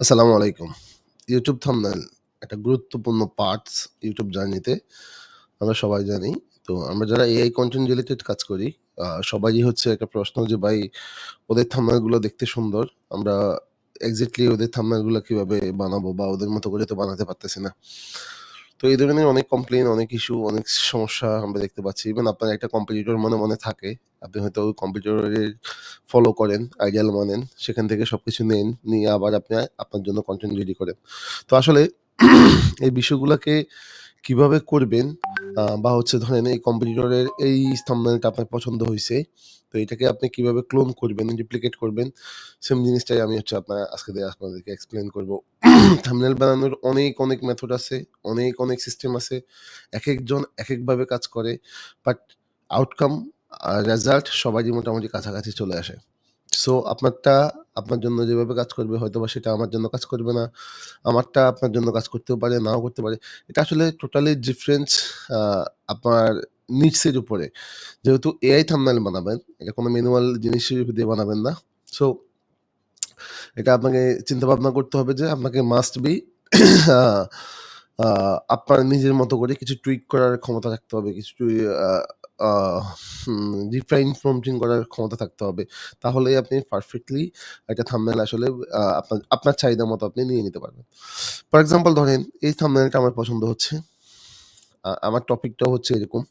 আসসালামু আলাইকুম। YouTube thumbnail একটা গুরুত্বপূর্ণ পার্টস ইউটিউব জার্নিতে। আমরা সবাই জানি। তো আমরা যারা এআই কন্টেন্ট রিলেটেড কাজ করি, সবাই হচ্ছে একটা প্রশ্ন যে ভাই ওদের থাম্বনেলগুলো দেখতে সুন্দর। আমরা এক্সাক্টলি ওদের থাম্বনেলগুলো কীভাবে বানাবো বা ওদের মতো করে তো বানাতে পারতেছি না। তো এই ধরনের অনেক কমপ্লেন অনেক ইস্যু, অনেক সমস্যা আমরা দেখতে পাচ্ছি। ইভেন আপনার একটা কম্পিটিটর মনে, মনে থাকে। আপনি হয়তো ওই কম্পিউটারের ফলো করেন, আইডিয়াল মানেন। সেখান থেকে সব কিছু নেন। নিয়ে আবার আপনি আপনার জন্য কনটেন্ট রেডি করেন। তো আসলে এই বিষয়গুলোকে কীভাবে করবেন বা হচ্ছে ধরেন এই কম্পিটিটরের এই থাম্বনেলটা আপনার পছন্দ হয়েছে তো এটাকে আপনি কীভাবে ক্লোন করবেন, রেপ্লিকেট করবেন। সেম জিনিসটাই আমি হচ্ছে আপনার আজকে আপনাদেরকে এক্সপ্লেন করব। থাম্বনেল বানানোর অনেক, অনেক মেথড আছে। অনেক, অনেক সিস্টেম আছে। একেকজন একেকভাবে কাজ করে। বাট আউটকাম রেজাল্ট সবারই মোটামুটি কাছাকাছি চলে আসে। সো আপনারটা আপনার জন্য যেভাবে কাজ করবে হয়তোবা সেটা আমার জন্য কাজ করবে না। আমারটা আপনার জন্য কাজ করতেও পারে, নাও করতে পারে। এটা আসলে টোটালি ডিফারেন্স আপনার নিডস এর উপরে। যেহেতু এআই থাম্বনেল বানাবেন, এটা কোনো ম্যানুয়াল জিনিসের দিয়ে বানাবেন না। সো এটা আপনাকে চিন্তা ভাবনা করতে হবে যে আপনাকে মাস্ট বি আপনার নিজের মতো করে কিছু টুইক করার ক্ষমতা থাকতে হবে। কিছু রিফাইন প্রম্পটিং করার ক্ষমতা থাকতে হবে। তাহলেই আপনি পারফেক্টলি একটা থাম্বনেল আসলে আপনার আপনার চাহিদা মতো আপনি নিয়ে নিতে পারবেন। ফর এক্সাম্পল ধরেন, এই থাম্বনেলটা আমার পছন্দ হচ্ছে। আমার টপিকটাও হচ্ছে এরকম।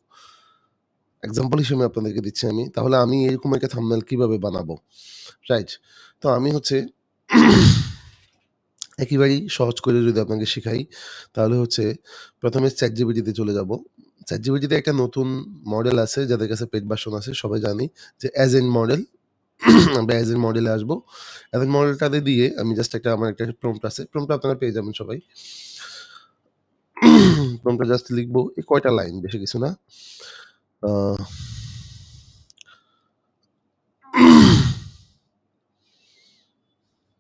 এক্সাম্পল হিসেবে আপনাদেরকে দিচ্ছি আমি। তাহলে আমি এরকম একটা থাম্বনেল কীভাবে বানাবো? রাইট? তো আমি হচ্ছে একেবারেই সহজ করে যদি আপনাকে শেখাই, তাহলে হচ্ছে ১ম এ ChatGPT তে চলে যাব। ChatGPT তে একটা নতুন মডেল আছে, যাদের কাছে পেট বাসন আছে, সবাই জানি যে এজেন্ট মডেল। আমরা এজেন্ট মডেলে আসব। এজেন্ট মডেলটাতে দিয়ে আমি জাস্ট একটা, আমার একটা প্রম্পট আছে। প্রম্পট আপনারা পেয়ে যাবেন সবাই। প্রম্পটটা জাস্ট লিখব, এই কয়টা লাইন বেশি কিছু না।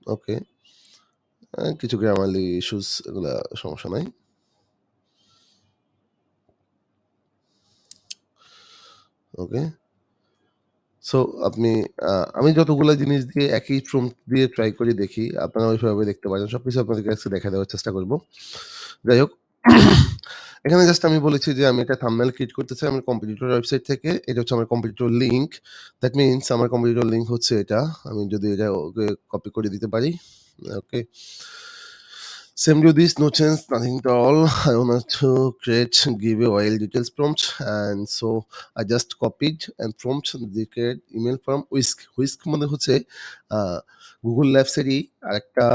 ওকে। কিছু গ্রামারলি ইস্যুস এগুলা সমস্যা নাই। ওকে। সো আপনি আমি যতগুলা জিনিস দিয়ে একই প্রম্পট দিয়ে ট্রাই করে দেখি, আপনারা ওইভাবে দেখতে পারেন। সবকিছু আপনাদেরকে আজকে দেখায় দেওয়ার চেষ্টা করব। যাই হোক, এখানে জাস্ট আমি বলেছি যে আমি এটা থাম্বনেল ক্রিয়েট চাই আমার কম্পিউটার ওয়েবসাইট থেকে, এটা হচ্ছে আমার কম্পিউটার লিঙ্ক দ্যাট মিনস আমার কম্পিউটার লিঙ্ক হচ্ছে এটা। আমি যদি এটা ওকে কপি করে দিতে পারি okay same do this no change nothing to all I want to create give a oil details prompt and so I just copied and prompt the create email from Whisk Whisk মানে হচ্ছে Google ল্যাবসেরই আরেকটা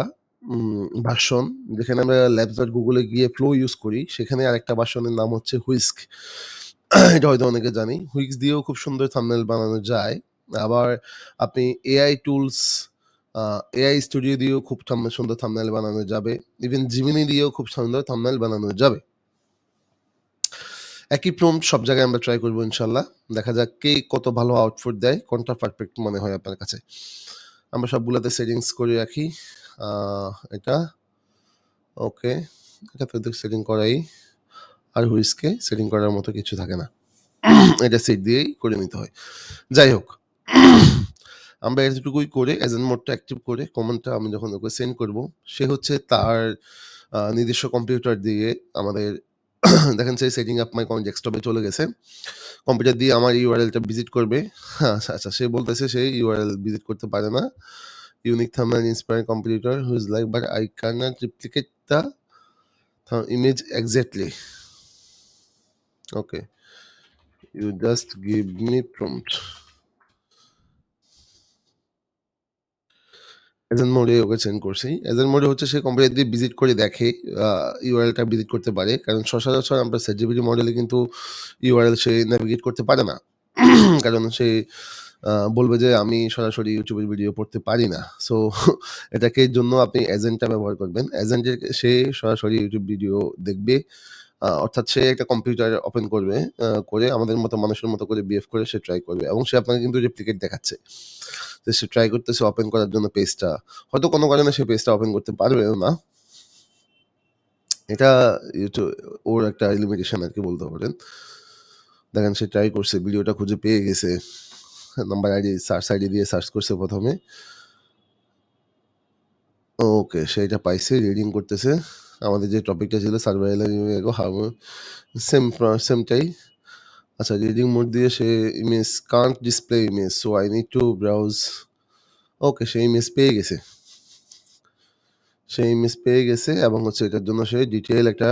উম version যেখানে আমরা labs.google গুগলে গিয়ে flow use করি। সেখানে আরেকটা ভার্সনের নাম হচ্ছে Whisk। এটা হয়তো অনেকে জানি। Whisk দিয়েও খুব সুন্দর থাম্বনেল বানানো যায়। আবার আপনি এআই টুলস AI স্টুডিও দিয়েও খুব সুন্দর থাম্বনেল বানানো যাবে। ইভেন জিমিনি দিয়েও খুব সুন্দর থাম্বনেল বানানো যাবে। একই প্রম্পট সব জায়গায় আমরা ট্রাই করব ইনশাল্লাহ দেখা যাক কে কত ভালো আউটপুট দেয়, কোনটা পারফেক্ট মনে হয় আপনার কাছে। আমরা সবগুলোতে সেটিংস করে রাখি। এটা ওকে। এটাতে তো সেটিং করাই। আর হুইস্কে সেটিং করার মতো কিছু থাকে না। এটা সেট দিয়েই করে নিতে হয়। যাই হোক। আমরা এতটুকুই করে এজেন্ট মোডটা অ্যাক্টিভ করে কমান্ডটা আমি যখন ওকে সেন্ড করব, সে হচ্ছে তার নিজস্ব কম্পিউটার দিয়ে আমাদের দেখেন সেই সেটিং আপ মাই কমেন্ট ডেস্কটপে চলে গেছে। কম্পিউটার দিয়ে আমার URL টা ভিজিট করবে। হ্যাঁ, আচ্ছা, আচ্ছা সে বলতেছে সে URL ভিজিট করতে পারে না। Unique thumbnail inspire computer who is like but I cannot replicate the that image exactly. Okay. you just give me prompt. Agent মোডে ওকে চেঞ্জ করছি। এজেন্ট মোডে হচ্ছে সে কম্পিউটার দিয়ে ভিজিট করে দেখে আ URL টা ভিজিট করতে পারে। কারণ সচরাচর আমরা ChatGPT মডেলে কিন্তু URL সে নেভিগেট করতে পারে না। কারণ সে বলবে যে আমি সরাসরি ইউটিউবের ভিডিও পড়তে পারি না। সো এটাকে জন্য আপনি এজেন্টটা ব্যবহার করবেন। এজেন্টের সে সরাসরি ইউটিউব ভিডিও দেখবে। অর্থাৎ সে একটা কম্পিউটার ওপেন করবে। করে আমাদের মতো মানুষের মতো করে বিহেভ করে সে ট্রাই করবে এবং সে আপনাকে কিন্তু রেপ্লিকেট দেখাচ্ছে। যে সে ট্রাই করতেছে ওপেন করার জন্য পেজটা। হয়তো কোনো কারণে সে পেজটা ওপেন করতে পারবেও না। এটা ইউটিউ ওর একটা লিমিটেশন আর কি বলতে পারেন। দেখেন সে ট্রাই করছে, ভিডিওটা খুঁজে পেয়ে গেছে। নাম্বার আইডি সার্চ আইডি দিয়ে সার্চ করছে ১ম এ। ওকে সেইটা পাইছি রিডিং করতেছে। আমাদের যে টপিকটা ছিল হাউ সেম সেমটাই। আচ্ছা রিডিং মোড দিয়ে সে image can't display image so I need to browse okay say image পেয়ে গেছে। সে ইমেজ পেয়ে গেছে এবং হচ্ছে এটার জন্য সে ডিটেইল একটা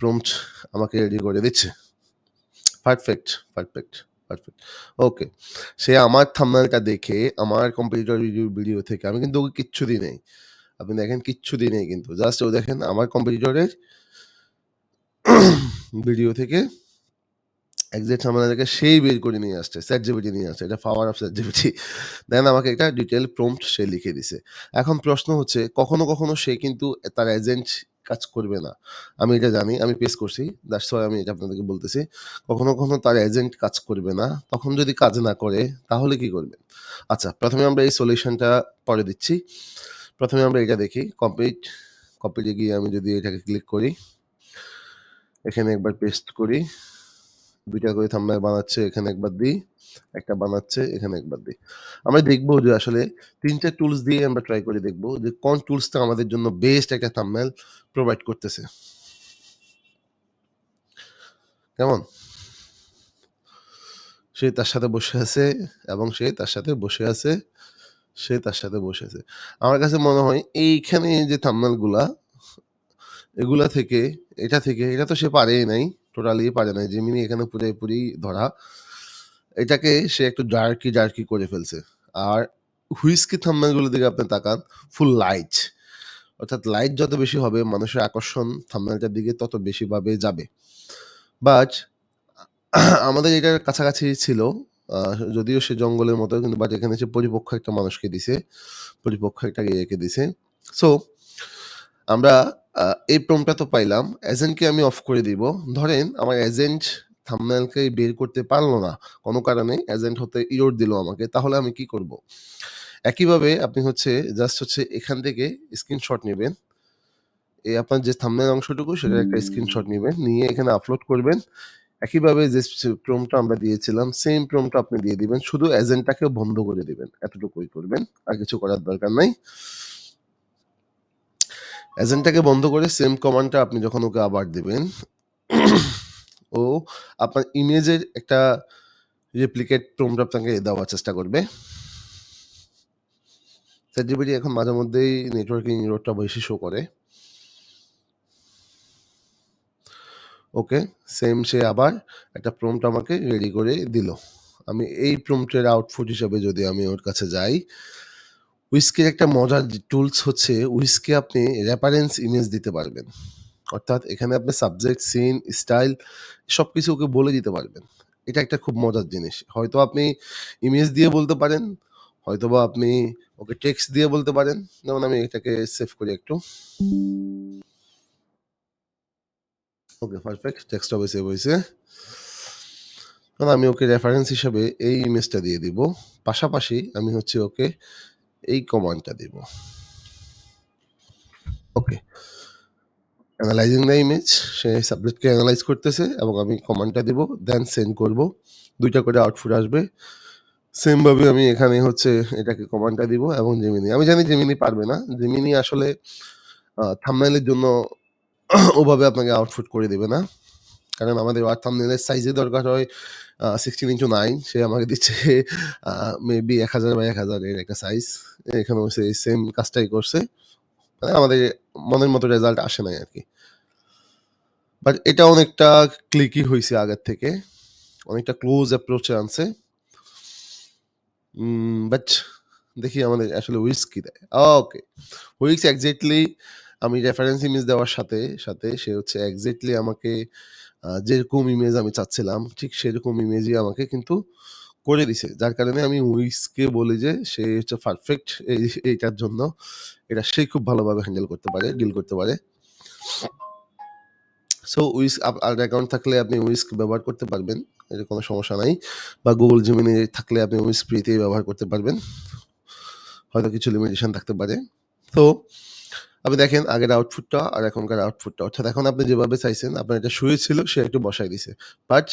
প্রম্পট আমাকে রেডি করে দিচ্ছে। Perfect, perfect, perfect. ওকে। সে আমার থাম্বনেইলটা দেখে আমার কম্পিটিটর ভিডিও থেকে আমি কিন্তু ওকে কিচ্ছু দিই নাই। আপনি দেখেন কিচ্ছু দিই নাই কিন্তু। জাস্ট ও দেখেন আমার কম্পিটিটরের ভিডিও থেকে এক্সাক্ট থাম্বনেইল থেকে সেই বের করে নিয়ে আসছে। ChatGPT নিয়ে আসছে। এটা পাওয়ার অফ ChatGPT। দেন আমাকে একটা ডিটেইল প্রম্পট সে লিখে দিছে। এখন প্রশ্ন হচ্ছে কখনো, কখনো সে কিন্তু তার এজেন্ট কাজ করবে না। আমি এটা জানি। আমি পেস করছি। দ্যাটস হোয়াই আমি এটা আপনাদেরকে বলতেছি। কখনো, কখনো তার এজেন্ট কাজ করবে না। তখন যদি কাজ না করে তাহলে কি করবেন? আচ্ছা প্রথমে আমরা এই সলিউশনটা পরে দিচ্ছি। প্রথমে আমরা এটা দেখি কমপ্লিট কপিতে গিয়ে আমি যদি এটাকে ক্লিক করি এখানে একবার পেস্ট করি। ২ টা করে থাম্বনেইল বানাচ্ছে এখানে একবার দিই। একটা বানাচ্ছে, এখানে একবার দিই। আমরা দেখব যে আসলে ৩ টা টুলস দিয়ে আমরা ট্রাই করে দেখব যে কোন টুলসটা আমাদের জন্য বেস্ট একটা থাম্বনেইল প্রোভাইড করতেছে। কেমন? সে তার সাথে বসে আছে এবং সে তার সাথে বসে আছে। সে তার সাথে বসে আছে। আমার কাছে মনে হয় এইখানে যে থাম্বনেইলগুলা এগুলা থেকে, এটা থেকে, এটা তো সে পারেই নাই। টোটালি পারে নাই। জেমিনি এখানে পুরাপুরি ধরা। এটাকে সে একটু ডার্কি, ডার্কি করে ফেলছে। আর হুইস্কি থাম্বনেইলগুলোর দিকে আপনি তাকান ফুল লাইট। অর্থাৎ লাইট যত বেশি হবে মানুষের আকর্ষণ থাম্বনেইলটার দিকে তত বেশিভাবে যাবে। বাট আমাদের এটার কাছাকাছি ছিল। যদিও সে জঙ্গলের মতো কিন্তু বাট এখানে সে পরিপক্ষ একটা মানুষকে দিছে। পরিপক্ষ একটা ইয়েকে দিছে। সো আমরা এই প্রম্পটটা তো পাইলাম। এজেন্টকে আমি অফ করে দিব। ধরেন আমার এজেন্ট থাম্বনেইলকে বের করতে পারল না। কোনো কারণে এজেন্ট হতে ইরর দিল আমাকে। তাহলে আমি কি করব? একইভাবে আপনি হচ্ছে জাস্ট হচ্ছে এখান থেকে স্ক্রিনশট নেবেন এই আপনার যে থাম্বনেইল অংশটুকু সেটা একটা স্ক্রিনশট নেবেন নিয়ে এখানে আপলোড করবেন। একইভাবে যে স প্রম্পটটা আমরা দিয়েছিলাম সেম প্রম্পটটা আপনি দিয়ে দিবেন। শুধু এজেন্টটাকে বন্ধ করে দিবেন। এতটুকুই করবেন। আর কিছু করার দরকার নাই। এজেন্টটাকে বন্ধ করে সেম কমান্ডটা আপনি যখন ওকে আবার দিবেন ও আপনার ইমেজের একটা রেপ্লিকেট প্রম্পট আপনাকে দেওয়ার চেষ্টা করবে। ChatGPT এখন মাঝে মধ্যেই নেটওয়ার্কিং ইররটা বেশি শো করে। ওকে। সেম সে আবার একটা প্রম্পট আমাকে রেডি করে দিল। আমি এই প্রম্পটের আউটপুট হিসাবে যদি আমি ওর কাছে যাই, হুইস্কির একটা মজার টুলস হচ্ছে হুইস্কি আপনি রেফারেন্স ইমেজ দিতে পারবেন। অর্থাৎ এখানে আপনি সাবজেক্ট, সিন, স্টাইল সব কিছু ওকে বলে দিতে পারবেন। এটা একটা খুব মজার জিনিস। হয়তো আপনি ইমেজ দিয়ে বলতে পারেন, হয়তোবা আপনি ওকে টেক্সট দিয়ে বলতে পারেন। যেমন আমি এটাকে সেভ করি একটু। Okay perfect. টেক্সটটাও সেভ হইছে। এখন আমি ওকে রেফারেন্স হিসেবে এই ইমেজটা দিয়ে দিব। পাশাপাশি আমি হচ্ছে ওকে এই কমান্ডটা দিব। ওকে। এনালাইজিং দ্য ইমেজ সে সাবজেক্টকে অ্যানালাইজ করতেছে এবং আমি কমান্ডটা দিব। দেন সেন্ড করব। দুইটা করে আউটপুট আসবে। সেমভাবে আমি এখানে হচ্ছে এটাকে কমান্ডটা দিব এবং জেমিনি। আমি জানি জেমিনি পারবে না। জেমিনি আসলে, আ থাম্বনেইলের জন্য ওভাবে আপনাকে আউটপুট করে দেবে না। কারণ আমাদের ওয়ার থাম্বনেইলের সাইজে দরকার হয়, আ 16:9 সে আমাকে দিচ্ছে মেবি 1000 বাই 1000 এর একটা সাইজ। এখানেও সে সেম কাজটাই করছে। মানে আমাদের মনের মতো রেজাল্ট আসে নাই আর কি বাট এটা অনেকটা ক্লিকই হয়েছে আগের থেকে। অনেকটা ক্লোজ অ্যাপ্রোচ আনছে। বাট দেখি আমাদের আসলে হুইস্ক কি দেয়। ওকে। হুইস্ক এক্সাক্টলি আমি রেফারেন্স ইমেজ দেওয়ার সাথে, সাথে সে হচ্ছে এক্সাক্টলি আমাকে যেরকম ইমেজ আমি চাচ্ছিলাম ঠিক সেরকম ইমেজই আমাকে কিন্তু করে দিছে। যার কারণে আমি হুইস্ককে বলি যে সে হচ্ছে পারফেক্ট এই এইটার জন্য। এটা সে খুব ভালোভাবে হ্যান্ডেল করতে পারে, ডিল করতে পারে। সো উইস আর অ্যাকাউন্ট থাকলে আপনি হুইস্ক ব্যবহার করতে পারবেন। এর কোনো সমস্যা নাই। বা Google Gemini থাকলে আপনি হুইস্ক ফ্রিতেই ব্যবহার করতে পারবেন। হয়তো কিছু লিমিটেশন থাকতে পারে। তো আপনি দেখেন আগের আউটপুটটা আর এখনকার আউটপুটটা। অর্থাৎ এখন আপনি যেভাবে চাইছেন আপনার এটা শুয়ে ছিল সে একটু বসায় দিছে। বাট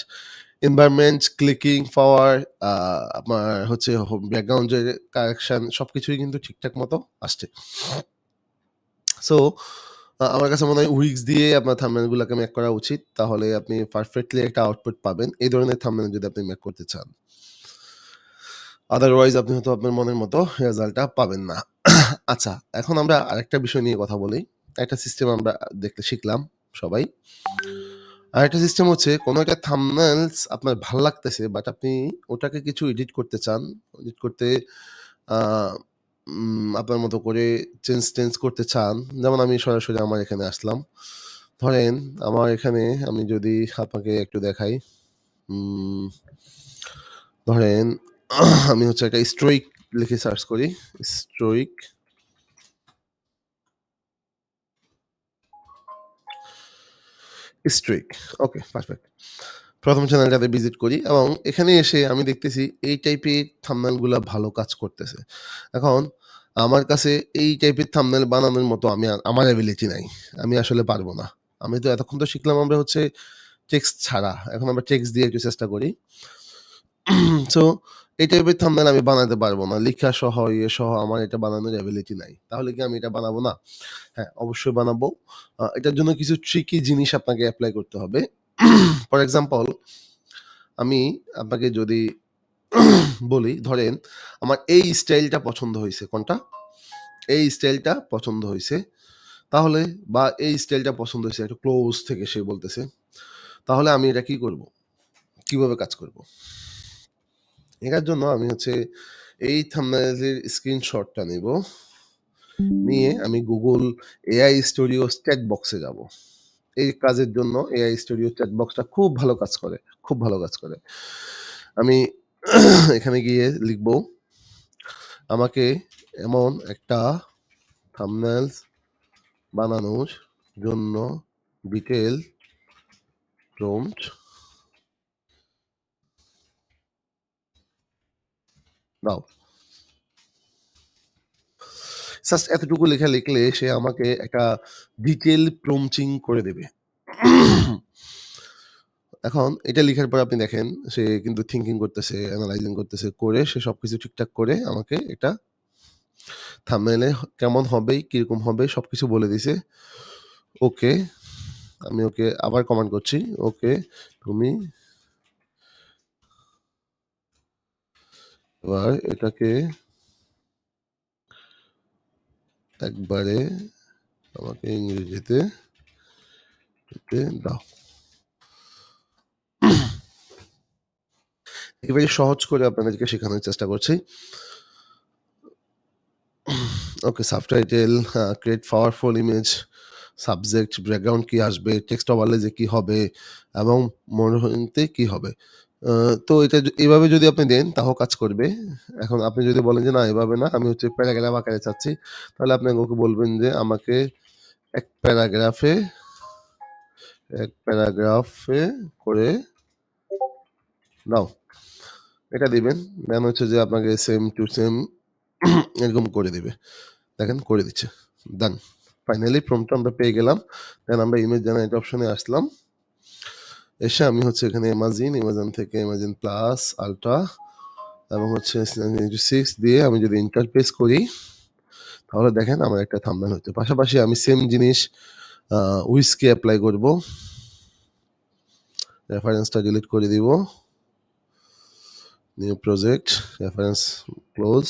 এনভায়রনমেন্ট, ক্লিকিং পাওয়ার আ আপনার হচ্ছে ব্যাকগ্রাউন্ড কারেকশন সবকিছুই কিন্তু ঠিকঠাক মতো আসছে। সো আমার কাছে মনে হয় উইক্স দিয়ে আপনার থাম্বনেল গুলাকে মেক করা উচিত। তাহলে আপনি পারফেক্টলি একটা আউটপুট পাবেন। এই ধরনের থাম্বনেল যদি আপনি ম্যাক করতে চান। আদারওয়াইজ আপনি হয়তো আপনার মনের মতো রেজাল্টটা পাবেন না। আচ্ছা, এখন আমরা আরেকটা বিষয় নিয়ে কথা বলি। একটা সিস্টেম আমরা দেখতে শিখলাম সবাই। আরেকটা সিস্টেম হচ্ছে, কোনো একটা থাম্বনেলস আপনার ভালো লাগতেছে বাট আপনি ওটাকে কিছু এডিট করতে চান। এডিট করতে আপনার মতো করে চেঞ্জ-টেঞ্জ করতে চান। যেমন আমি সরাসরি আমার এখানে আসলাম। ধরেন আমার এখানে আমি যদি আপনাকে একটু দেখাই। ধরেন আমি হচ্ছে একটা স্ট্রোইক লিখে সার্চ করি। স্ট্রোইক স্ট্রিক। Okay perfect. প্রথম চ্যানেলটাতে ভিজিট করি এবং এখানে এসে আমি দেখতেছি এই টাইপের থাম্বনেলগুলা ভালো কাজ করতেছে। এখন আমার কাছে এই টাইপের থাম্বনেল বানানোর মতো আমি আমার এবিলিটি নাই। আমি আসলে পারব না। আমি তো এতক্ষণ তো শিখলাম আমরা হচ্ছে টেক্সট ছাড়া। এখন আমরা টেক্সট দিয়ে একটু চেষ্টা করি। সো এই টাইপের থাম্বনেল আমি বানাতে পারব না। লিখা সহ, ইয়ে সহ আমার এটা বানানোর এবিলিটি নাই। তাহলে কি আমি এটা বানাবো না? হ্যাঁ, অবশ্যই বানাবো। এটার জন্য কিছু ট্রিকি জিনিস আপনাকে অ্যাপ্লাই করতে হবে। ফর এক্সাম্পল আমি আপনাকে যদি বলি ধরেন আমার এই স্টাইলটা পছন্দ হয়েছে কোনটা? এই স্টাইলটা পছন্দ হয়েছে তাহলে বা এই স্টাইলটা পছন্দ হয়েছে একটু ক্লোজ থেকে সে বলতেছে। তাহলে আমি এটা কি করব? কীভাবে কাজ করব? এটার জন্য আমি হচ্ছে এই থাম্বনেলের স্ক্রিনশটটা নেব নিয়ে আমি গুগল এআই স্টুডিও চ্যাট বক্সে যাব। এই কাজের জন্য এআই স্টুডিও চ্যাট বক্সটা খুব ভালো কাজ করে। খুব ভালো কাজ করে। আমি এখানে গিয়ে লিখব, আমাকে এমন একটা থাম্বনেলস বানানোর জন্য ডিটেইল প্রম্পট দাও। জাস্ট এতটুকু লেখা লিখলে সে আমাকে একটা ডিটেইল প্রম্পটিং করে দেবে। এখন এটা লিখার পর আপনি দেখেন সে কিন্তু থিংকিং করতেছে, অ্যানালাইজিং করতেছে। করে সে সবকিছু ঠিকঠাক করে আমাকে এটা থাম্বনেলে হ কেমন হবে, কীরকম হবে সবকিছু বলে দিছে। ওকে। আমি ওকে আবার কমান্ড করছি। ওকে, তুমি এবার এটাকে একবারে আমাকে ইংরেজিতে দাও। একেবারে সহজ করে আপনাদেরকে শেখানোর চেষ্টা করছি। Okay subtitle, create powerful image, subject, background কি আসবে, টেক্সট ওভারলে যে কি হবে এবং মনোরঞ্জনতে কি হবে। তো এটা এভাবে যদি আপনি দেন, তাও কাজ করবে। এখন আপনি যদি বলেন যে, না, এভাবে না, আমি হচ্ছে প্যারাগ্রাফ আকারে চাচ্ছি। তাহলে আপনি ওকে বলবেন যে, আমাকে এক প্যারাগ্রাফে এক প্যারাগ্রাফে করে দাও। এটা দিবেন। দেন হচ্ছে যে, আপনাকে সেম টু সেম এরকম করে দিবে। দেখেন, করে দিচ্ছে। ডান। ফাইনালি প্রম্পটটা আমরা পেয়ে গেলাম। দেন আমরা ইমেজ জেনারেট অপশনে আসলাম। এসে আমি হচ্ছে এখানে ইমাজিন, ইমাজিন থেকে ইমাজিন প্লাস, আল্ট্রা এবং হচ্ছে সিক্স দিয়ে আমি যদি এন্টার প্রেস করি তাহলে দেখেন আমার একটা থাম্বনেল হচ্ছে। পাশাপাশি আমি সেম জিনিস আ উইজকে এপ্লাই করব। রেফারেন্সটা ডিলিট করে দিব। নিউ প্রজেক্ট, রেফারেন্স ক্লোজ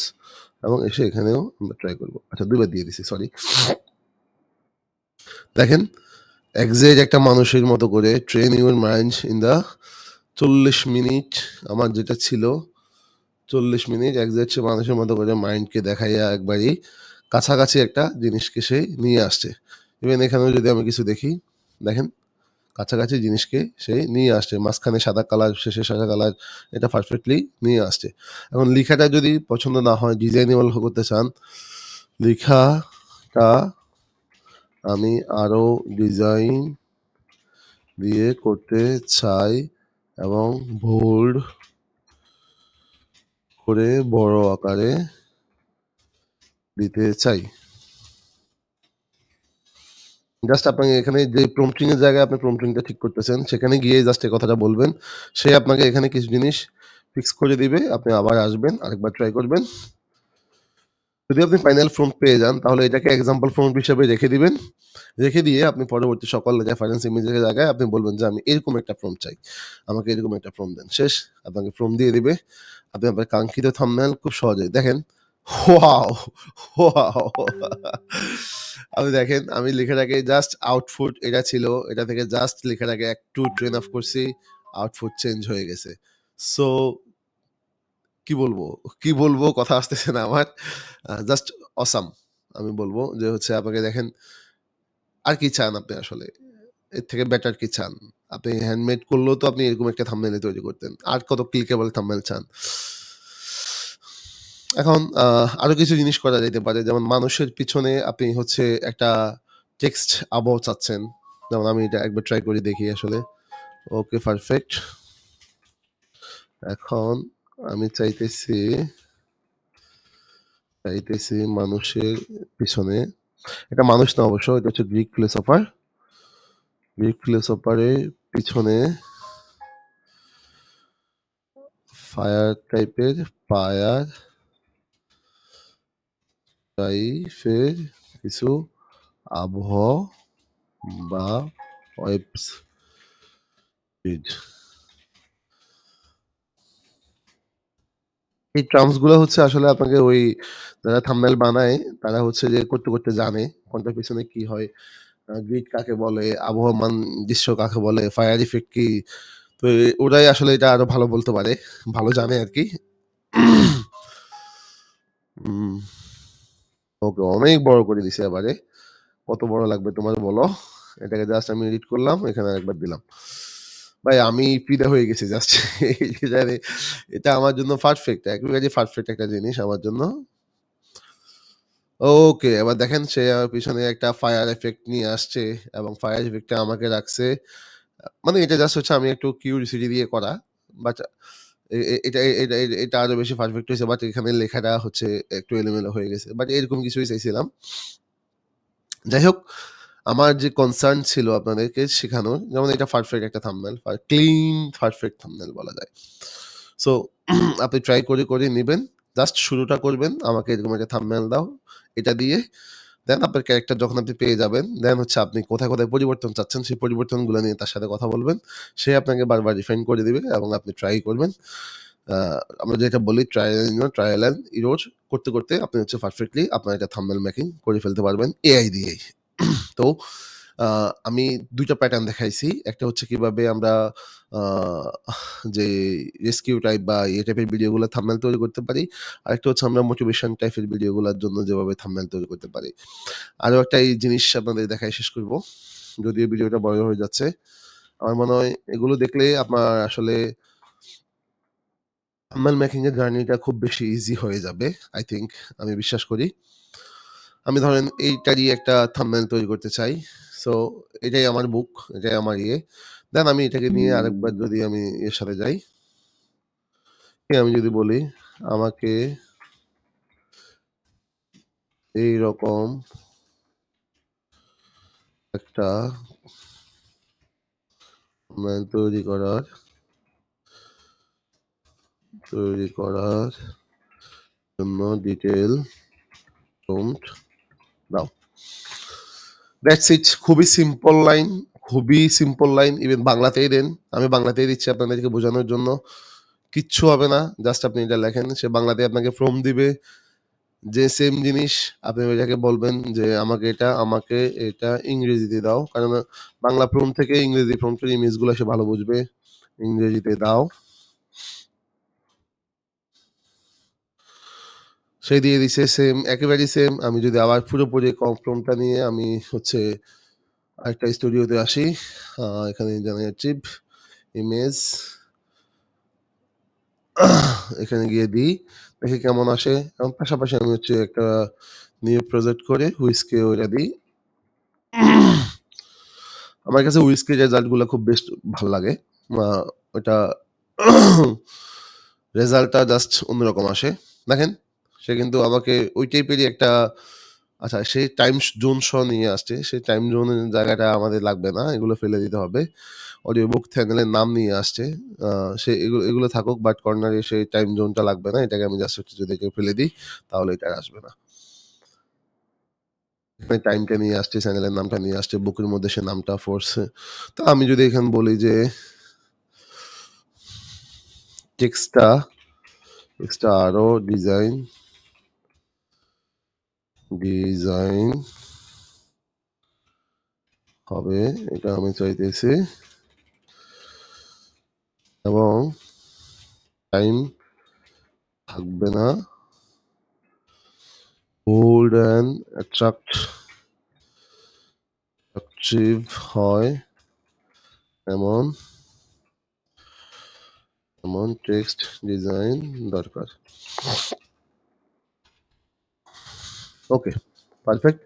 এবং এসে এখানেও আমরা ট্রাই করব। আচ্ছা ২ বার দিয়ে দিছি সরি। দেখেন এক্সাক্ট একটা মানুষের মতো করে train your mind in the ৪০ minute আমার যেটা ছিল ৪০ মিনিট এক্সাক্ট সে মানুষের মতো করে মাইন্ডকে দেখাইয়া একবারই কাছাকাছি একটা জিনিসকে সে নিয়ে আসছে। ইভেন এখানেও যদি আমি কিছু দেখি, দেখেন কাছাকাছি জিনিসকে সে নিয়ে আসছে। মাঝখানে সাদা কালার, শেষে সাদা কালার এটা পারফেক্টলি নিয়ে আসছে। এখন লিখাটা যদি পছন্দ না হয় ডিজাইনেবল করতে চান, লিখাটা আমি আরও ডিজাইন দিয়ে করতে চাই এবং বোল্ড করে বড় আকারে দিতে চাই। জাস্ট আপনাকে এখানে যে প্রম্পটিং এর জায়গায় আপনি প্রম্পটিংটা ঠিক করতেছেন, সেখানে গিয়ে জাস্ট এই কথাটা বলবেন। সে আপনাকে এখানে কিছু জিনিস ফিক্স করে দিবে। আপনি আবার আসবেন, আরেকবার ট্রাই করবেন। যদি আপনি ফাইনাল প্রম্পট পেয়ে যান, তাহলে এটাকে এক্সাম্পল প্রম্পট হিসেবে রেখে দিবেন। রেখে দিয়ে আপনি পরবর্তী সকল রেফারেন্স ইমেজের জায়গায় আপনি বলবেন যে, আমি এরকম একটা প্রম্পট চাই। আমাকে এরকম একটা প্রম্পট দেন। শেষ। আপনাকে প্রম্পট দিয়ে দিবে। আপনি আপনার কাঙ্ক্ষিত থাম্বনেল খুব সহজেই দেখেন ওয়াও! ওয়াও! আপনি দেখেন, আমি লেখার আগে জাস্ট আউটফুট এটা ছিল। এটা থেকে জাস্ট লেখার আগে একটু ট্রেন অফ করছি। আউটফুট চেঞ্জ হয়ে গেছে। সো কি বলব? কি বলব কথা আসতেছে না আমার। জাস্ট অসাম আমি বলব যে হচ্ছে আপনাকে দেখেন, আর কি চান আপনি আসলে? এর থেকে বেটার কি চান? আপনি হ্যান্ডমেড করলেও তো আপনি এরকম একটা থাম্বনেইল তৈরি করতেন। আর কত ক্লিকেবল থাম্বনেইল চান? এখন আরও কিছু জিনিস করা যেতে পারে। যেমন মানুষের পিছনে আপনি হচ্ছে একটা টেক্সট আবহ চাচ্ছেন। যেমন আমি এটা একবার ট্রাই করে দেখি আসলে। Okay perfect. এখন আমি চাইতেছি চাইতেছি মানুষের পিছনে এটা মানুষ না অবশ্য, এটা হচ্ছে গ্রিক ফিলোসোফার। গ্রিক ফিলোসোফারের পিছনে ফায়ার টাইপের ফায়ার টাইপের কিছু আবহাওয়া বা ওয়েবস এই টার্মসগুলো হচ্ছে আসলে আপনাকে ওই যারা থাম্বনেইল বানায় তারা হচ্ছে যে করতে, করতে জানে কোনটার পিছনে কি হয়। গ্রিড কাকে বলে, আবহমান দৃশ্য কাকে বলে, ফায়ার ইফেক্ট কি। তো ওরাই আসলে এটা আরও ভালো বলতে পারে। ভালো জানে আরকি। উম ওকে অনেক বড় করে দিছে এবারে। কত বড় লাগবে তোমার বলো? এটাকে জাস্ট আমি এডিট করলাম। এখানে আরেকবার দিলাম। ভাই আমি ফিদা হয়ে গেছি জাস্ট এটা আমার জন্য পারফেক্ট। একেবারে পারফেক্ট একটা জিনিস আমার জন্য। ওকে এবার দেখেন সে আমার পিছনে একটা ফায়ার এফেক্ট নিয়ে আসছে এবং ফায়ার এফেক্টটা আমাকে রাখছে। মানে এটা জাস্ট হচ্ছে আমি একটু কিউরিসিটি দিয়ে করা। বাট এটা এটা এটা আরও বেশি পারফেক্ট হয়েছে বাট এখানে লেখাটা হচ্ছে একটু এলোমেলো হয়ে গেছে। বাট এরকম কিছুই চাইছিলাম। যাই হোক, আমার যে কনসার্ন ছিল আপনাদেরকে শেখানোর যেমন এটা পারফেক্ট একটা থাম্বনেইল। আর ক্লিন পারফেক্ট থাম্বনেইল বলা যায়। সো আপনি ট্রাই করে, করে নিবেন। জাস্ট শুরুটা করবেন। আমাকে এরকম একটা থাম্বনেইল দাও। এটা দিয়ে দেন আপনার ক্যারেক্টার যখন আপনি পেয়ে যাবেন, দেন হচ্ছে আপনি কোথায়, কোথায় পরিবর্তন চাচ্ছেন সেই পরিবর্তনগুলো নিয়ে তার সাথে কথা বলবেন। সে আপনাকে বারবার রিফাইন করে দিবে এবং আপনি ট্রাই করবেন। আমরা যেটা বলি ট্রায়াল ট্রায়াল এন্ড এরর করতে, করতে আপনি হচ্ছে পারফেক্টলি আপনার একটা থাম্বনেইল মেকিং করে ফেলতে পারবেন এআই দিয়েই। তো আমি ২ টা প্যাটার্ন দেখাইছি। একটা হচ্ছে কীভাবে আমরা যে রেস্কিউ টাইপ বা এই টাইপের ভিডিওগুলো থাম্বনেইল তৈরি করতে পারি। আরেকটা হচ্ছে আমরা মোটিভেশন টাইপের ভিডিওগুলোর জন্য যেভাবে থাম্বনেইল তৈরি করতে পারি। আরও একটা এই জিনিস আপনাদের দেখায় শেষ করব। যদিও ভিডিওটা বড় হয়ে যাচ্ছে। আমার মনে হয় এগুলো দেখলে আপনার আসলে থাম্বনেইল মেকিং এর জার্নিটা খুব বেশি ইজি হয়ে যাবে। আই থিংক আমি বিশ্বাস করি। আমি ধরেন এইটারই একটা থাম্বনেইল তৈরি করতে চাই। সো এটাই আমার বুক, এটাই আমার ইয়ে। দেন আমি এটাকে নিয়ে আরেকবার যদি আমি এর সাথে যাই আমি যদি বলি আমাকে এই রকম একটা তৈরি করার তৈরি করার জন্য ডিটেল প্রম্পট দাও। দ্যাটস ইট খুবই সিম্পল লাইন, খুবই সিম্পল লাইন ইভেন বাংলাতেই দেন। আমি বাংলাতেই দিচ্ছি আপনাদেরকে বোঝানোর জন্য। কিচ্ছু হবে না। জাস্ট আপনি এটা লেখেন। সে বাংলাতে আপনাকে প্রম্পট দিবে। যে সেম জিনিস আপনি ওইটাকে বলবেন যে আমাকে এটা, আমাকে এটা ইংরেজিতে দাও। কারণ বাংলা প্রম্পট থেকে ইংরেজি প্রম্পটের ইমেজগুলো সে ভালো বুঝবে। ইংরেজিতে দাও। সে দিয়ে দিছে সেম একেবারেই সেম। আমি যদি আবার পুরোপুরি ক প্রম্পটটা নিয়ে আমি হচ্ছে আরেকটা স্টুডিওতে আসি। এখানে জেনারেটিভ ইমেজ এখানে গিয়ে দিই। দেখি কেমন আসে। এবং পাশাপাশি আমি হচ্ছে একটা নিউ প্রজেক্ট করে হুইস্কে ওইটা দিই। আমার কাছে হুইস্কের রেজাল্টগুলা খুব বেশ ভালো লাগে। ওটা রেজাল্টটা জাস্ট অন্যরকম আসে। দেখেন সে কিন্তু আমাকে ওই টাইপেরই একটা আচ্ছা সেই টাইম জোন সহ নিয়ে আসছে। সেই টাইম জোনের জায়গাটা আমাদের লাগবে না। এগুলো ফেলে দিতে হবে। অডিও বুক চ্যানেলের নাম নিয়ে আসছে। সে এগুলো এগুলো থাকুক বাট কর্নারে সেই টাইম জোনটা লাগবে না। এটাকে আমি জাস্ট হচ্ছে যদি ফেলে দিই তাহলে এটা আসবে না। এখানে টাইমটা নিয়ে আসছে, চ্যানেলের নামটা নিয়ে আসছে, বুকের মধ্যে সে নামটা পড়ছে। তো আমি যদি এখানে বলি যে টেক্সটা টেক্সটা আরও ডিজাইন ডিজাইন হবে, এটা আমি চাইতেছি। এবং টাইম থাকবে না। বোল্ড অ্যান্ড অ্যাট্রাক্ট অ্যাট্রাকটিভ হয়, এমন এমন টেক্সট ডিজাইন দরকার। ওকে পারফেক্ট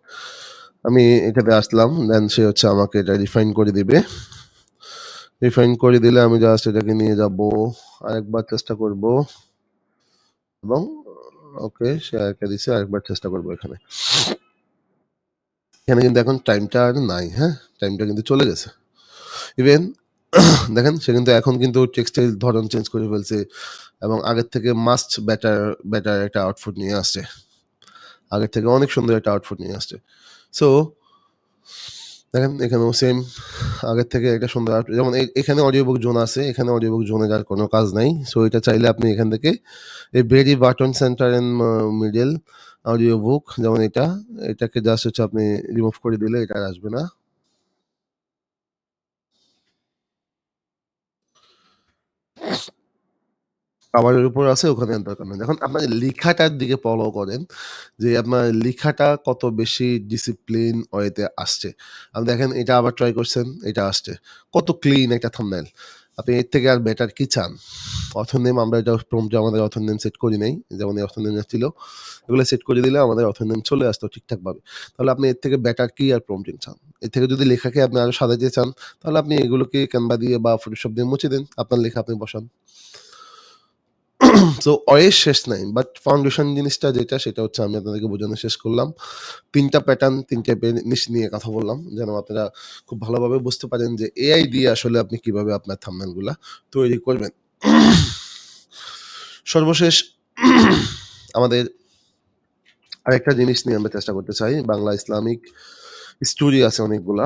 আমি এটাতে আসলাম দেন সে হচ্ছে আমাকে এটা রিফাইন করে দিবে। রিফাইন করে দিলে আমি জাস্ট এটাকে নিয়ে যাব, আরেকবার চেষ্টা করব। এবং ওকে সে আরেকটা দিছে, আরেকবার চেষ্টা করব এখানে। এখানে কিন্তু এখন টাইমটা আর নাই হ্যাঁ? টাইমটা কিন্তু চলে গেছে। ইভেন দেখেন, সে কিন্তু এখন কিন্তু টেক্সটাইল ধরন চেঞ্জ করে ফেলছে এবং আগের থেকে মাস্ট বেটার বেটার একটা আউটপুট নিয়ে আসছে। আগের থেকে অনেক সুন্দর একটা আউটপুট নিয়ে আসছে। সো দেখেন, এখানেও সেম আগের থেকে একটা সুন্দর আউটফুট যেমন এখানে অডিও বুক জোন আছে, এখানে অডিও বুক জোনে যার কোনো কাজ নাই। সো এটা চাইলে আপনি এখান থেকে এই বেরি button center and middle audio book যেমন এটা, এটাকে জাস্ট হচ্ছে আপনি রিমুভ করে দিলে এটা আসবে না। কাভারের উপর আছে, ওখানে দরকার নেই যখন আপনার লেখাটার দিকে ফলো করেন, যে আপনার লেখাটা কত বেশি ডিসিপ্লিন ওয়েতে আসছে। আপনি দেখেন, এটা আবার ট্রাই করছেন, এটা আসছে। কত ক্লিন একটা থাম্বনেল আপনি এর থেকে আর বেটার কি চান? নেম আমরা এটা প্রম্পটে আমাদের নেম সেট করি নাই, যেমন এই নেম ছিল, এগুলো সেট করে দিলে আমাদের নেম চলে আসতো ঠিকঠাকভাবে। তাহলে আপনি এর থেকে বেটার কি আর প্রম্পটিং চান? এর থেকে যদি লেখাকে আপনি আরও সাজাতে চান, তাহলে আপনি এগুলোকে ক্যানভা দিয়ে বা ফটোশপ দিয়ে মুছে দিন। আপনার লেখা আপনি বসান। সো অয়ের শেষ নাই বাট ফাউন্ডেশন জিনিসটা যেটা, সেটা হচ্ছে আমি আপনাদেরকে বোঝানো শেষ করলাম। তিনটা প্যাটার্ন তিনটা জিনিস নিয়ে কথা বললাম, যেন আপনারা খুব ভালোভাবে বুঝতে পারেন যে এআই দিয়ে আসলে আপনি কীভাবে আপনার থাম্বনেলগুলা তৈরি করবেন। সর্বশেষ, আমাদের আরেকটা জিনিস নিয়ে আমরা চেষ্টা করতে চাই। বাংলা ইসলামিক স্টোরি আছে অনেকগুলা।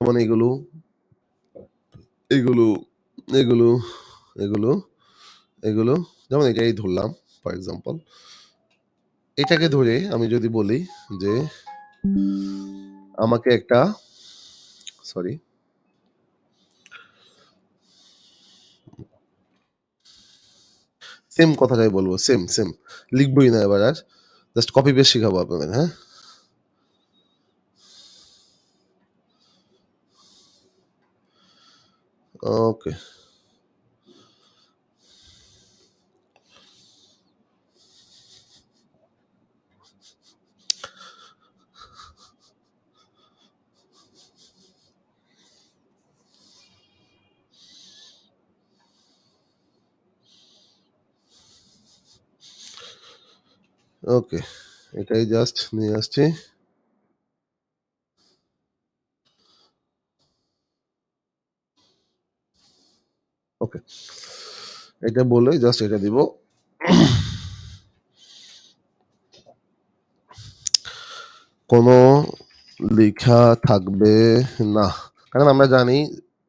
মানে এগুলো এগুলো এগুলো এগুলো এগুলো, যেমন এটাই ধরলাম ফর এক্সাম্পল এটাকে ধরে আমি যদি বলি যে আমাকে একটা সরি সেম কথাটাই বলব সেম সেম লিখবই না এবার আর জাস্ট কপি পেস্ট শিখাবো আপনাদের হ্যাঁ? ওকে ওকে এটাই জাস্ট নিয়ে আসছি ওকে এটা বলে জাস্ট এটা দিব। কোনো লেখা থাকবে না। কারণ আমরা জানি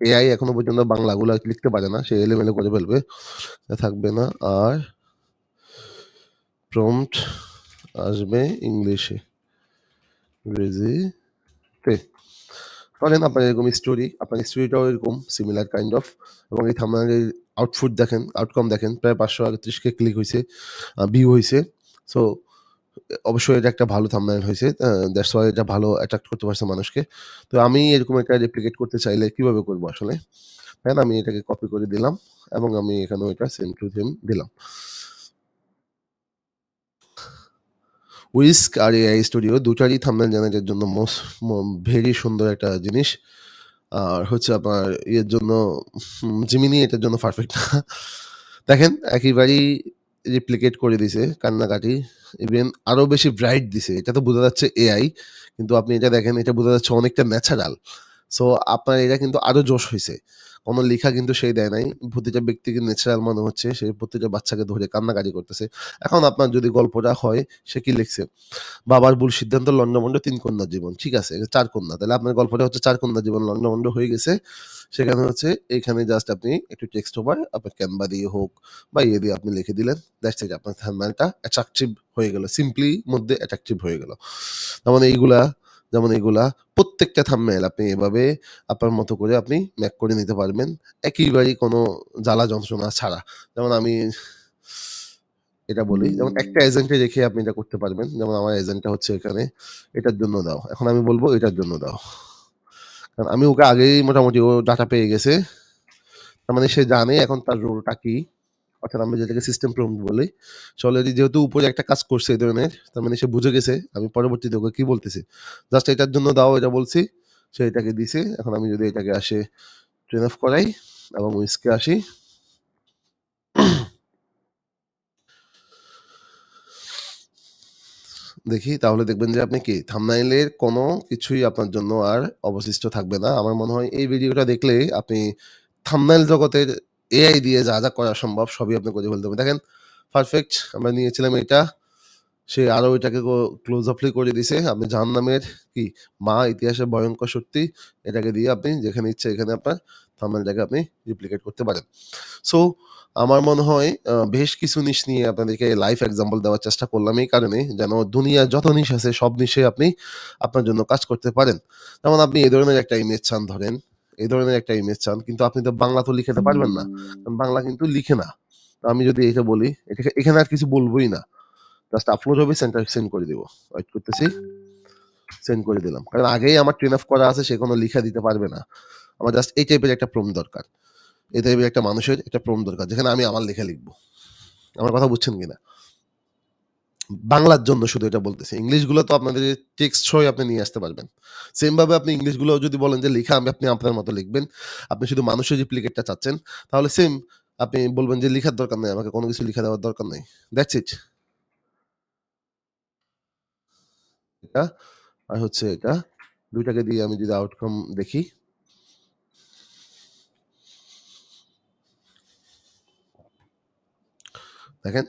এআই এখনও পর্যন্ত বাংলাগুলো লিখতে পারে না, সে এলেমেলে করে ফেলবে। থাকবে না আর প্রম্পট আসবে ইংলিশে ইংরেজিতে ধরেন আপনার এরকম স্টোরি আপনার স্টোরিটাও এরকম সিমিলার কাইন্ড অফ এবং এই থাম্বনেলের আউটপুট দেখেন আউটকাম দেখেন, প্রায় পাঁচশো আটত্রিশ কে ক্লিক হয়েছে ভিউ হয়েছে সো অবশ্যই এটা একটা ভালো থাম্বনেল হয়েছে দ্যাটস ওয়াই এটা ভালো অ্যাট্রাক্ট করতে পারছে মানুষকে। তো আমি এরকম একটা রেপ্লিকেট করতে চাইলে কীভাবে করব আসলে? হ্যাঁ আমি এটাকে কপি করে দিলাম এবং আমি এখানে ওইটা সেম টু সেম দিলাম। উইস্ক আর এআই স্টুডিও দুটারই থাম্বনেল জেনারেটের জন্য মোস্ট ভেরি সুন্দর একটা জিনিস। আর হচ্ছে আপনার ইয়ের জন্য জিমিনি এটার জন্য পারফেক্ট না। দেখেন, একেবারেই রিপ্লিকেট করে দিছে কান্নাকাটি। ইভেন আরও বেশি ব্রাইট দিছে। এটা তো বোঝা যাচ্ছে এআই কিন্তু আপনি এটা দেখেন, এটা বোঝা যাচ্ছে অনেকটা ন্যাচারাল সো আপনার এটা কিন্তু আরও জোশ হইছে। কোন লেখা কিন্তু সেই দেয় নাই। প্রতিটা ব্যক্তিকে ন্যাচারাল মনে হচ্ছে। সে প্রতিটা বাচ্চাকে ধরে কান্নাকাটি করতেছে। এখন আপনার যদি গল্পটা হয়, সে কি লিখছে? বাবার ভুল সিদ্ধান্ত লন্ডভন্ড তিন কন্যার জীবন। ঠিক আছে? চার কন্যা। তাহলে আপনার গল্পটা হচ্ছে ৪ কন্যার জীবন লন্ডভন্ড হয়ে গেছে। সেখানে হচ্ছে, এখানে জাস্ট আপনি একটু টেক্সট ওভার আপনার ক্যানভা দিয়ে হোক বা ইয়ে দিয়ে আপনি লিখে দিলেন। দ্যাটস থেকে আপনার থাম্বনেলটা অ্যাট্রাকটিভ হয়ে গেল। সিম্পলি মধ্যে অ্যাট্রাকটিভ হয়ে গেল। তার মানে এইগুলা যেমন এগুলা প্রত্যেকটা থাম্বনেল আপনি এভাবে আপনার মতো করে আপনি ম্যাক করে নিতে পারবেন। একেবারেই কোনো জ্বালা যন্ত্রণা ছাড়া। যেমন আমি এটা বলি যেমন একটা এজেন্টকে রেখে আপনি এটা করতে পারবেন। যেমন আমার এজেন্টটা হচ্ছে এখানে, এটার জন্য দাও। এখন আমি বলব এটার জন্য দাও। কারণ আমি ওকে আগেই মোটামুটি ও ডাটা পেয়ে গেছে। তার মানে সে জানে এখন তার রোলটা কি। অর্থাৎ আমরা যেটাকে সিস্টেম প্রম্পট বলি। সে অলরেডি যেহেতু উপরে একটা কাজ করছে এই ধরনের, তার মানে সে বুঝে গেছে আমি পরবর্তীতে ওকে কি বলতেছি। জাস্ট এটার জন্য দাও এটা বলছি। সে এটাকে দিছে। এখন আমি যদি এটাকে আসে ট্রেন অফ করাই এবং উইসকে আসি। দেখি তাহলে দেখবেন যে আপনি কি থাম্বনেইলের কোনো কিছুই আপনার জন্য আর অবশিষ্ট থাকবে না। আমার মনে হয় এই ভিডিওটা দেখলে আপনি থাম্বনেইল জগতের এআই দিয়ে যা, যা করা সম্ভব সবই আপনি করে ফেলতে হবে দেখেন পারফেক্ট আমরা নিয়েছিলাম এটা। সে আরও এটাকে ক্লোজ আপলি করে দিছে। আপনি জাহান্নামের কি মা ইতিহাসের ভয়ঙ্কর সত্যি এটাকে দিয়ে আপনি যেখানে ইচ্ছে এখানে আপনার থাম্বনেইলটাকে আপনি রিপ্লিকেট করতে পারেন। সো আমার মনে হয় বেশ কিছু নিশ নিয়ে আপনাদেরকে লাইফ এক্সাম্পল দেওয়ার চেষ্টা করলাম এই কারণে যেন দুনিয়ার যত নিশ আছে সব নিশে আপনি আপনার জন্য কাজ করতে পারেন। যেমন আপনি এই ধরনের একটা ইমেজ চান ধরেন, এই ধরনের একটা ইমেজ চান, কিন্তু আপনি তো বাংলা তো লিখাতে পারবেন না। কারণ বাংলা কিন্তু লিখে না। তো আমি যদি এটা বলি এখানে আর কিছু বলবই না। জাস্ট আপলোড হবে সেন্টার সেন্ড করে দিব। ওয়েট করতেছি। সেন্ড করে দিলাম। কারণ আগেই আমার ট্রেন অফ করা আছে, সে কোনো লিখা দিতে পারবে না। আমার জাস্ট এই টাইপের একটা প্রম্পট দরকার। এই টাইপের একটা মানুষের একটা প্রম্পট দরকার, যেখানে আমি আমার লেখা লিখব আমার কথা বুঝছেন কিনা? বাংলার জন্য শুধু এটা বলতেছি। ইংলিশগুলো তো আপনাদের টেক্সট সহই আপনি নিয়ে আসতে পারবেন। সেম ভাবে আপনি ইংলিশগুলোও যদি বলেন যে লিখা, আমি আপনি আপনার মতো লিখবেন। আপনি শুধু মানুষের রিপ্লিকেটটা চাচ্ছেন। তাহলে সেম আপনি বলবেন যে লিখার দরকার নেই, আমাকে কোনো কিছু লিখে দেওয়ার দরকার নেই দ্যাটস ইট। এটা আর হচ্ছে এটা। দুইটাকে দিয়ে আমি যদি আউটকাম দেখি। দেখেন।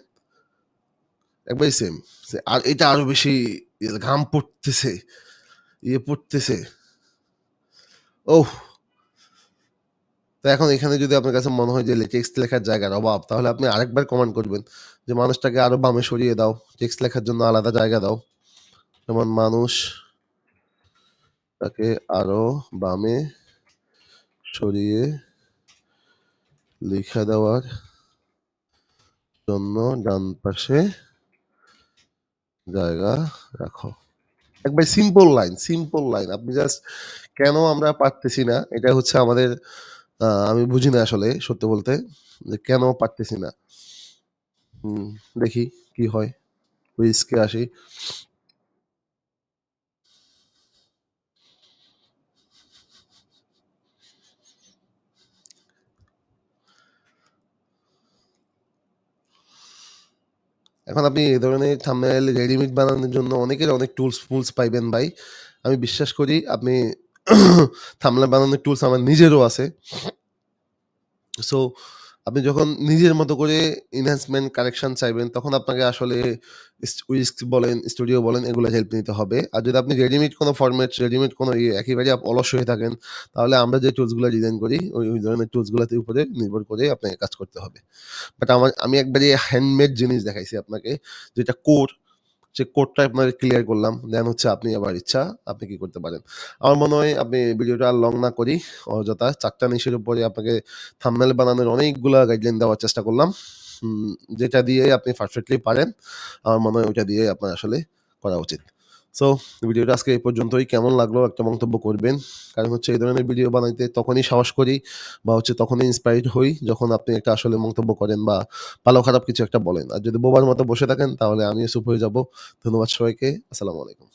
একবারেই সেম। আর এটা আরও বেশি ঘাম পড়তেছে, ইয়ে পড়তেছে। ওহ! তো এখন এখানে যদি আপনার কাছে মনে হয় যে টেক্সট লেখার জায়গার অভাব তাহলে আপনি আরেকবার কমান্ড করবেন যে মানুষটাকে আরও বামে সরিয়ে দাও। টেক্সট লেখার জন্য আলাদা জায়গা দাও। যেমন মানুষ তাকে আরও বামে সরিয়ে লিখে দেওয়ার জন্য ডান পাশে জায়গা রাখো। একবার সিম্পল লাইন, সিম্পল লাইন। আপনি জাস্ট কেন আমরা পারতেছি না এটা হচ্ছে আমাদের আমি বুঝি না আসলে সত্যি বলতে যে কেন পারতেছি না। দেখি কি হয়। রিস্কে আসি। এখন আপনি এই ধরনের থাম্বনেল রেডিমেড বানানোর জন্য অনেকের অনেক টুলস ফুলস পাইবেন ভাই। আমি বিশ্বাস করি আপনি থাম্বনেল বানানোর টুলস আমার নিজেরও আছে। সো আপনি যখন নিজের মতো করে এনহ্যান্সমেন্ট কারেকশন চাইবেন তখন আপনাকে আসলে ইস উইস্ক বলেন, স্টুডিও বলেন এগুলো হেল্প নিতে হবে। আর যদি আপনি রেডিমেড কোনো ফরম্যাট, রেডিমেড কোনো ইয়ে একেবারে অলস হয়ে থাকেন তাহলে আমরা যে টুলসগুলো ডিজাইন করি ওই, ওই ধরনের টুলসগুলোতে উপরে নির্ভর করে আপনাকে কাজ করতে হবে। বাট আমার আমি একবারে হ্যান্ডমেড জিনিস দেখাইছি আপনাকে যেটা কোর সে কোডটা আপনার ক্লিয়ার করলাম। দেন হচ্ছে আপনি আবার ইচ্ছা, আপনি কি করতে পারেন। আমার মনে হয় আপনি ভিডিওটা আর লং না করি, অযথা ৪ টা নিশের উপরে আপনাকে থামনেল বানানোর অনেকগুলো গাইডলাইন দেওয়ার চেষ্টা করলাম। যেটা দিয়ে আপনি পারফেক্টলি পারেন। আমার মনে হয় ওইটা দিয়ে আপনার আসলে করা উচিত। সো ভিডিওটা আজকে এই পর্যন্তই। কেমন লাগল একটা মন্তব্য করবেন। কারণ হচ্ছে এই ধরনের ভিডিও বানাইতে তখনই সাহস করি বা হচ্ছে তখনই ইন্সপায়ার্ড হই যখন আপনি একটা আসলে মন্তব্য করেন বা ভালো খারাপ কিছু একটা বলেন। আর যদি বোবার মতো বসে থাকেন তাহলে আমিও চুপ হয়ে যাব। ধন্যবাদ সবাইকে। আসসালামু আলাইকুম।